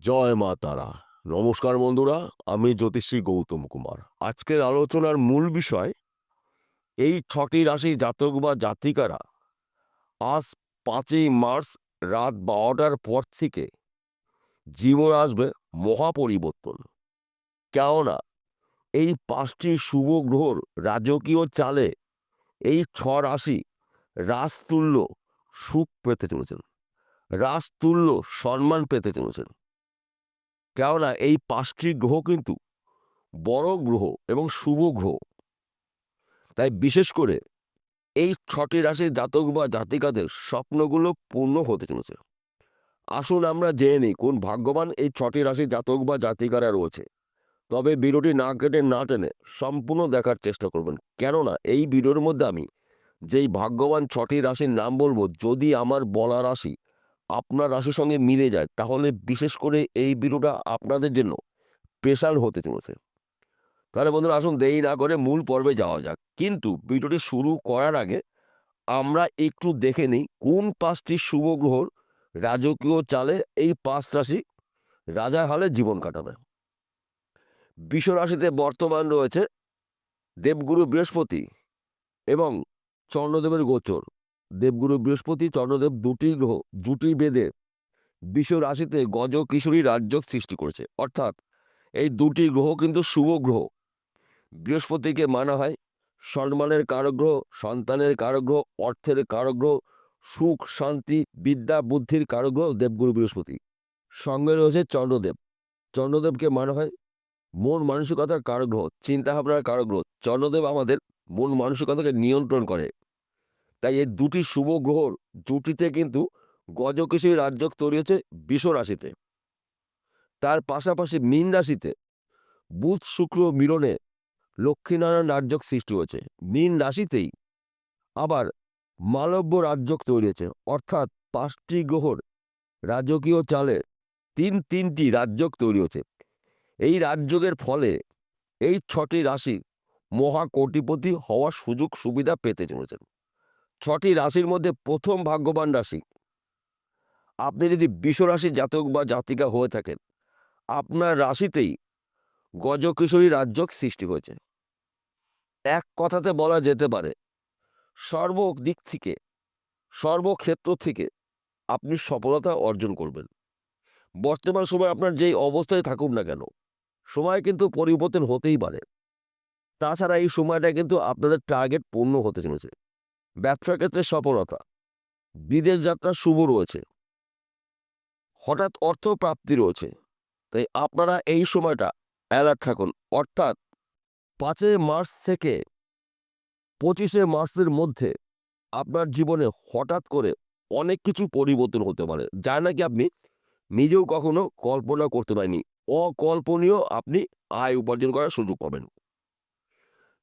জয় মা তারা। নমস্কার বন্ধুরা, আমি জ্যোতিষী গৌতম কুমার। আজকের আলোচনার মূল বিষয়, এই ছটি রাশি জাতক বা জাতিকারা আজ পাঁচই মার্চ রাত বারোটার পর থেকে জীবন আসবে মহাপরিবর্তন। কেননা এই পাঁচটি শুভ গ্রহর রাজকীয় চালে এই ছ রাশি রাজতুল্য সুখ পেতে চলেছেন। রাজতুল্য সম্মান পেতে চলেছেন। কেননা এই পাঁচটি গ্রহ কিন্তু বড় গ্রহ এবং শুভ গ্রহ। তাই বিশেষ করে এই ছটি রাশির জাতক বা জাতিকাদের স্বপ্নগুলো পূর্ণ হতে চলেছে। আসুন আমরা জেনে নিই কোন ভাগ্যবান এই ছটি রাশির জাতক বা জাতিকারা রয়েছে। তবে ভিডিওটি না কেটে না টেনে সম্পূর্ণ দেখার চেষ্টা করবেন। কেননা এই ভিডিওর মধ্যে আমি যেই ভাগ্যবান ছটি রাশির নাম বলব, যদি আমার বলা রাশি আপনার রাশির সঙ্গে মিলে যায়, তাহলে বিশেষ করে এই ভিডিওটা আপনাদের জন্য স্পেশাল হতে চলেছে। তাহলে বন্ধুরা আসুন দেরি না করে মূল পর্বে যাওয়া যাক। কিন্তু ভিডিওটি শুরু করার আগে আমরা একটু দেখে নিই কোন পাঁচটি শুভ গ্রহর রাজকীয় চালে এই পাঁচ রাশি রাজার হালে জীবন কাটাবে। বিশ্ব রাশিতে বর্তমান রয়েছে দেবগুরু বৃহস্পতি এবং চন্দ্রদেবের গোচর। দেবগুরু বৃহস্পতি, চন্দ্রদেব দুটি গ্রহ, জুটি বেদে বিশ্ব রাশিতে গজ, কিশোরী রাজ্য সৃষ্টি করেছে। অর্থাৎ এই দুটি গ্রহ কিন্তু শুভ গ্রহ। বৃহস্পতিকে মানা হয় সম্মানের কারগ্রহ সন্তানের কারগ্রহ অর্থের কারগ্রহ সুখ, শান্তি, বিদ্যা, বুদ্ধির কারগ্রহ দেবগুরু বৃহস্পতি। সঙ্গে রয়েছে চন্দ্রদেব। চন্দ্রদেবকে মানা হয় মন মানসিকতার কারগ্রহ চিন্তাভাবনার কারগ্রহ চন্দ্রদেব আমাদের মন মানসিকতাকে নিয়ন্ত্রণ করে। তাই এই দুটি শুভ গ্রহর জুটিতে কিন্তু গজকেশী রাজ্য তৈরি হচ্ছে বিষ রাশিতে। তার পাশাপাশি মীন রাশিতে বুধ, শুক্র মিলনে লক্ষ্মীনারায়ণ রাজ্যক সৃষ্টি হয়েছে। মীন রাশিতেই আবার মালব্য রাজ্যক তৈরি হয়েছে। অর্থাৎ পাঁচটি গ্রহর রাজকীয় চালে তিন তিনটি রাজ্যক তৈরি হয়েছে এই রাজযোগের ফলে এই ছটি রাশি মহাকোটিপতি হওয়ার সুযোগ সুবিধা পেতে চলেছেন। ছটি রাশির মধ্যে প্রথম ভাগ্যবান রাশি। আপনি যদি বিশ্বরাশির জাতক বা জাতিকা হয়ে থাকেন, আপনার রাশিতেই গজকিশোরী রাজ্যক সৃষ্টি হয়েছে। এক কথাতে বলা যেতে পারে, সর্ব দিক থেকে সর্বক্ষেত্র থেকে আপনি সফলতা অর্জন করবেন। বর্তমান সময় আপনার যেই অবস্থায় থাকুন না কেন, সময় কিন্তু পরিবর্তন হতেই পারে। তাছাড়া এই সময়টা কিন্তু আপনাদের টার্গেট পূর্ণ হতে চলেছে। ব্যবসার ক্ষেত্রে সফলতা। বিদেশ যাত্রা শুভ রয়েছে। হঠাৎ অর্থ প্রাপ্তি রয়েছে। তাই আপনারা এই সময়টা অ্যালার্ট থাকুন। অর্থাৎ পাঁচই মার্চ থেকে পঁচিশে মার্চের মধ্যে আপনার জীবনে হঠাৎ করে অনেক কিছু পরিবর্তন হতে পারে, যা নাকি আপনি নিজেও কখনো কল্পনা করতে পারেনি অকল্পনীয় আপনি আয় উপার্জন করার সুযোগ পাবেন।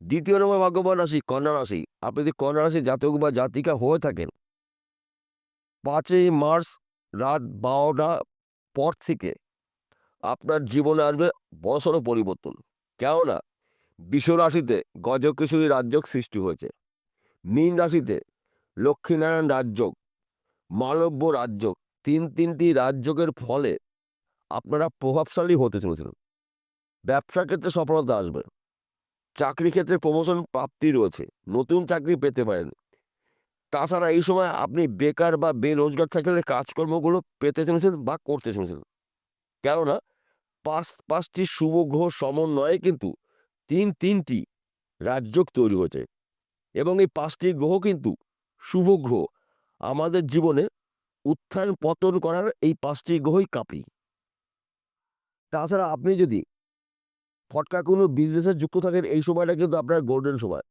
দ্বিতীয় নম্বর ভাগ্যবান রাশি, কন্যা রাশি। আপনি যদি কন্যা রাশি জাতক বা জাতিকা হয়ে থাকেন, পাঁচই মার্চ রাত বারোটা পর থেকে আপনার জীবনে আসবে বড়সড় পরিবর্তন। কেননা বিশ্ব রাশিতে গজকিশোরী রাজ্যক সৃষ্টি হয়েছে। মীন রাশিতে লক্ষ্মীনারায়ণ রাজ্যক মালব্য রাজ্যক তিন তিনটি রাজ্যকের ফলে আপনারা প্রভাবশালী হতে চলেছেন। ব্যবসার ক্ষেত্রে সফলতা আসবে। চাকরি ক্ষেত্রে প্রমোশন প্রাপ্তি রয়েছে। নতুন চাকরি পেতে পারেন। তাছাড়া এই সময় আপনি বেকার বা বেরোজগার থাকলে কাজকর্মগুলো পেতে চলেছেন বা করতে চলেছেন। কেননা পাঁচ, পাঁচটি শুভ গ্রহ সমন্বয়ে কিন্তু তিন, তিনটি রাজ্যক তৈরি হয়েছে। এবং এই পাঁচটি গ্রহ কিন্তু শুভ গ্রহ। আমাদের জীবনে উত্থান পতন করার এই পাঁচটি গ্রহই কাঁপি। তাছাড়া আপনি যদি ফটকা কোনো বিজনেসে যুক্ত থাকেন, এই সময়টা কিন্তু আপনার গোল্ডেন সময়।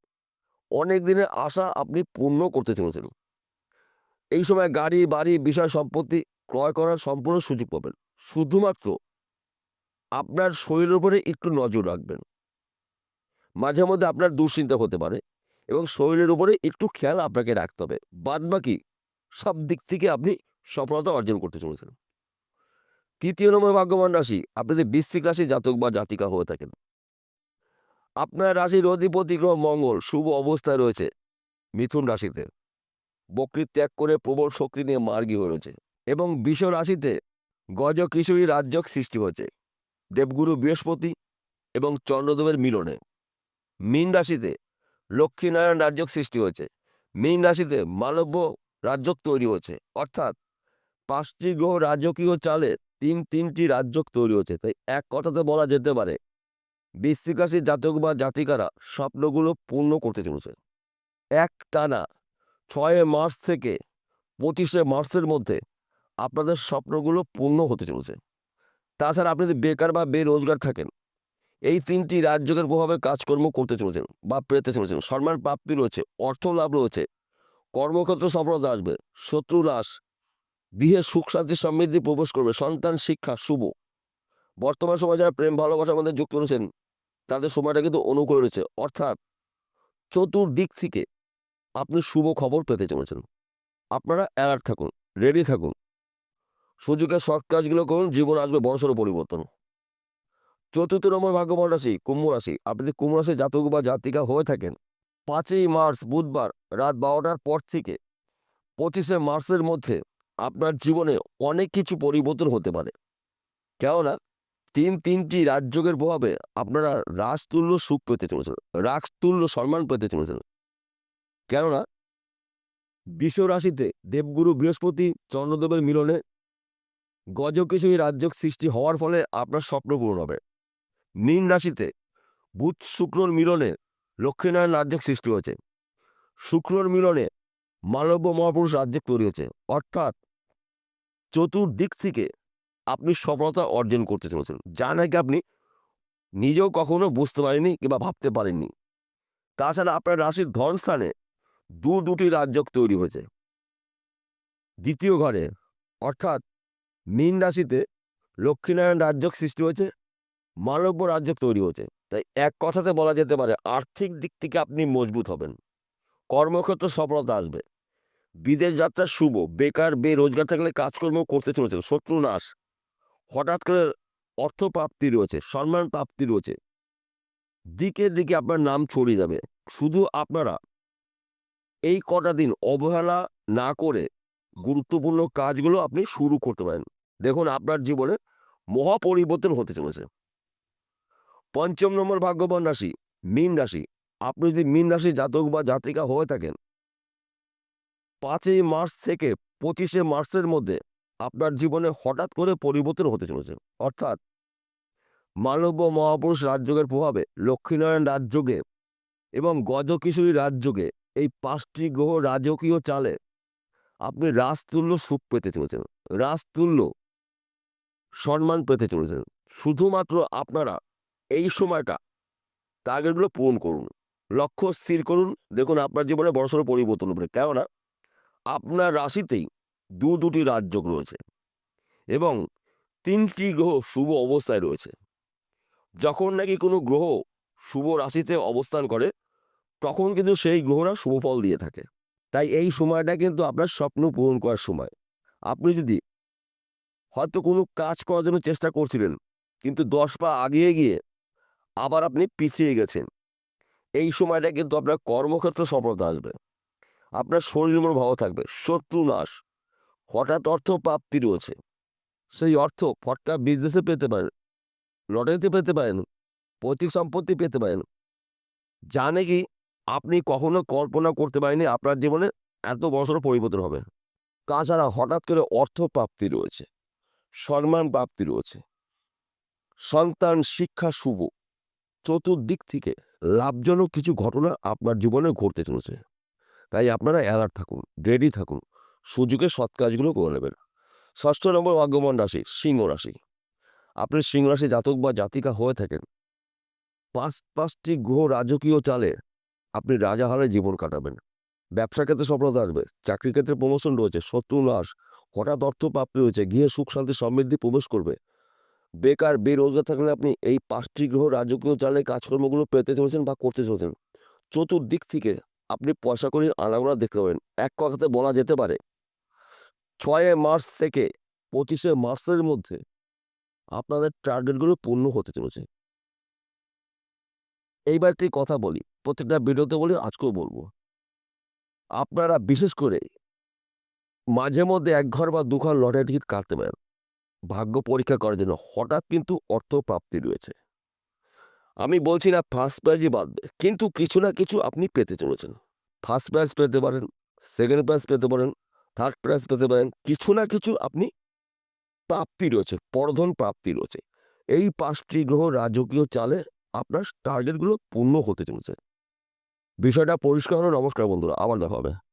অনেক দিনের আশা আপনি পূর্ণ করতে চলেছেন। এই সময় গাড়ি, বাড়ি, বিষয় সম্পত্তি ক্রয় করার সম্পূর্ণ সুযোগ পাবেন। শুধুমাত্র আপনার শরীরের উপরে একটু নজর রাখবেন। মাঝে মধ্যে আপনার দুশ্চিন্তা হতে পারে এবং শরীরের উপরে একটু খেয়াল আপনাকে রাখতে হবে। বাদ বাকি সব দিক থেকে আপনি সফলতা অর্জন করতে চলেছেন। তৃতীয় নম্বর ভাগ্যবান রাশি, আপনি যদি বৃশ্চিক রাশি জাতক বা জাতিকা হয়ে থাকেন। আপনার রাশির অধিপতি গ্রহ মঙ্গল, শুভ অবস্থায় রয়েছে মিথুন রাশিতে। বকরি ত্যাগ করে প্রবল শক্তি নিয়ে মার্গী হয়ে রয়েছে এবং বিষ রাশিতে গজ কিশোরী রাজ্যক সৃষ্টি হয়েছে। দেবগুরু বৃহস্পতি এবং চন্দ্রদেবের মিলনে। মীন রাশিতে লক্ষ্মীনারায়ণ রাজ্যক সৃষ্টি হয়েছে। মীন রাশিতে মালব্য রাজ্যক তৈরি হয়েছে। অর্থাৎ পাঁচটি গ্রহ রাজকীয় চালে তিন, তিনটি রাজ্য তৈরি হচ্ছে। তাই এক কথাতে বলা যেতে পারে বৃশ্চিক রাশির জাতক বা জাতিকারা স্বপ্নগুলো পূর্ণ করতে চলেছে। এক টানা ছয় মার্চ থেকে পঁচিশে মার্চের মধ্যে আপনাদের স্বপ্নগুলো পূর্ণ হতে চলেছে। তাছাড়া আপনি যদি বেকার বা বেরোজগার থাকেন, এই তিনটি রাজ্যের প্রভাবে কাজকর্ম করতে চলেছেন বা পেতে চলেছেন। সম্মান প্রাপ্তি রয়েছে অর্থ লাভ রয়েছে, কর্মক্ষেত্র সফলতা আসবে, শত্রু নাশ বিহে সুখ শান্তি সমৃদ্ধি প্রবেশ করবে। সন্তান শিক্ষা শুভ। বর্তমান সময় যারা প্রেম, ভালোবাসার মধ্যে যুক্ত রয়েছেন, তাদের সময়টা কিন্তু অনুকূল রয়েছে। অর্থাৎ চতুর্দিক থেকে আপনি শুভ খবর পেতে চলেছেন। আপনারা অ্যালার্ট থাকুন রেডি থাকুন। সুযোগের সৎ কাজগুলো করুন, জীবন আসবে বড়সড় পরিবর্তন। চতুর্থ নম্বর ভাগ্যবান রাশি, কুম্ভ রাশি। আপনি যদি কুম্ভ রাশি জাতক বা জাতিকা হয়ে থাকেন, পাঁচই মার্চ, বুধবার, রাত বারোটার পর থেকে পঁচিশে মার্চের মধ্যে আপনার জীবনে অনেক কিছু পরিবর্তন হতে পারে। কেননা, তিন তিনটি রাজযোগের প্রভাবে আপনারা রাজতুল্য সুখ পেতে চলেছেন। রাজতুল্য সম্মান পেতে চলেছেন। কেননা বিশ্ব রাশিতে দেবগুরু বৃহস্পতি চন্দ্রদেবের মিলনে গজকিশোরী রাজ্যক সৃষ্টি হওয়ার ফলে আপনার স্বপ্ন পূরণ হবে। মীন রাশিতে বুধ, শুক্রর মিলনে লক্ষ্মীনারায়ণ রাজ্যক সৃষ্টি হয়েছে। শুক্রর মিলনে মালব্য মহাপুরুষ রাজ্যক তৈরি হয়েছে। অর্থাৎ চতুর্দিক থেকে আপনি সফলতা অর্জন করতে চলেছেন। যা নাকি আপনি নিজেও কখনো বুঝতে পারেননি কিংবা ভাবতে পারেননি। তাছাড়া আপনার রাশির ধন স্থানে দু, দুটি রাজ্যক তৈরি হয়েছে। দ্বিতীয় ঘরে, অর্থাৎ মীন রাশিতে লক্ষ্মীনারায়ণ রাজ্যক সৃষ্টি হয়েছে, মালব্য রাজ্যক তৈরি হয়েছে। তাই এক কথাতে বলা যেতে পারে, আর্থিক দিক থেকে আপনি মজবুত হবেন। কর্মক্ষেত্র সফলতা আসবে। বিদেশ যাত্রা শুভ, বেকার, বেরোজগার থাকলে কাজকর্ম করতে চলেছেন, শত্রু নাশ। হঠাৎ করে অর্থ প্রাপ্তি রয়েছে, সম্মান প্রাপ্তি রয়েছে। দিকে দিকে আপনার নাম ছড়িয়ে যাবে। শুধু আপনারা এই কটা দিন অবহেলা না করে গুরুত্বপূর্ণ কাজগুলো আপনি শুরু করতে পারেন। দেখুন, আপনার জীবনে মহা পরিবর্তন হতে চলেছে। পঞ্চম নম্বর ভাগ্যবান রাশি, মীন রাশি। আপনি যদি মীন রাশি জাতক বা জাতিকা হয়ে থাকেন পাঁচই মার্চ থেকে পঁচিশে মার্চের মধ্যে আপনার জীবনে হঠাৎ করে পরিবর্তন হতে চলেছে। অর্থাৎ মানব্য মহাপুরুষ রাজযোগের প্রভাবে লক্ষ্মীনারায়ণ রাজযোগে এবং গজকিশোরী রাজযোগে এই পাঁচটি গ্রহ রাজকীয় চালে আপনি রাজতুল্য সুখ পেতে চলেছেন। রাজতুল্য সম্মান পেতে চলেছেন। শুধুমাত্র আপনারা এই সময়টা টার্গেটগুলো পূরণ করুন। লক্ষ্য স্থির করুন। দেখুন আপনার জীবনে বড়সড় পরিবর্তন হবে কেননা আপনার রাশিতেই দু দুটি রাজযোগ রয়েছে এবং তিনটি গ্রহ শুভ অবস্থায় রয়েছে। যখন নাকি কোনো গ্রহ শুভ রাশিতে অবস্থান করে, তখন কিন্তু সেই গ্রহরা শুভ ফল দিয়ে থাকে। তাই এই সময়টা কিন্তু আপনার স্বপ্ন পূরণ করার সময়। আপনি যদি হয়তো কোনো কাজ করার জন্য চেষ্টা করছিলেন, কিন্তু দশ পা আগিয়ে গিয়ে আবার আপনি পিছিয়ে গেছেন, এই সময়টা কিন্তু আপনার কর্মক্ষেত্রে সফলতা আসবে। আপনার শরীর মন ভালো থাকবে, শত্রু নাশ। হঠাৎ অর্থ প্রাপ্তি রয়েছে। সেই অর্থ ফটকা বিজনেসে পেতে পারেন লটারিতে পেতে পারেন, পৈতৃক সম্পত্তি পেতে পারেন। যা নাকি আপনি কখনো কল্পনা করতে পারেননি আপনার জীবনে এত বড়সড় পরিবর্তন হবে। তাছাড়া হঠাৎ করে অর্থ প্রাপ্তি রয়েছে, সম্মান প্রাপ্তি রয়েছে। সন্তান শিক্ষা শুভ। চতুর্দিক থেকে লাভজনক কিছু ঘটনা আপনার জীবনে ঘটতে চলেছে। তাই আপনারা অ্যালার্ট থাকুন রেডি থাকুন। সুযোগে সৎ কাজগুলো করে নেবেন। ষষ্ঠ নম্বর ভাগ্যবান রাশি, সিংহ রাশি। আপনি সিংহ রাশি জাতক বা জাতিকা হয়ে থাকেন। পাঁচ, পাঁচটি গ্রহ রাজকীয় চালে আপনি রাজা হারে জীবন কাটাবেন। ব্যবসা ক্ষেত্রে সফলতা আসবে চাকরি ক্ষেত্রে প্রমোশন রয়েছে, শত্রু নাশ হঠাৎ অর্থ প্রাপ্তি হয়েছে, গৃহে সুখ, শান্তি সমৃদ্ধি প্রবেশ করবে। বেকার, বেরোজগার থাকলে আপনি এই পাঁচটি গ্রহ রাজকীয় চালে কাজকর্মগুলো পেতে চলেছেন বা করতে চলেছেন। চতুর্দিক থেকে আপনি পয়সা করে আনাগোনা দেখতে পাবেন। এক কথাতে বলা যেতে পারে, ছয় মার্চ থেকে পঁচিশে মার্চের মধ্যে আপনাদের টার্গেটগুলো পূর্ণ হতে চলেছে। এইবার একটি কথা বলি, প্রত্যেকটা ভিডিওতে বলি, আজকেও বলব। আপনারা বিশেষ করে মাঝে মধ্যে এক ঘর বা দু ঘর লটারি টিকিট কাটতে পারেন। ভাগ্য পরীক্ষা করার জন্য হঠাৎ কিন্তু অর্থ প্রাপ্তি রয়েছে। আমি বলছি না ফার্স্ট প্রাইজই বাঁধবে কিন্তু কিছু না কিছু আপনি পেতে চলেছেন। ফার্স্ট প্রাইজ পেতে পারেন, সেকেন্ড প্রাইজ পেতে পারেন, থার্ড প্রাইজ পেতে পারেন, কিছু না কিছু আপনি প্রাপ্তি রয়েছে, পরধন প্রাপ্তি রয়েছে। এই পাঁচটি গ্রহ রাজকীয় চালে আপনার টার্গেটগুলো পূর্ণ হতে চলেছে। বিষয়টা পরিষ্কার হলো, নমস্কার বন্ধুরা, আবার দেখা হবে।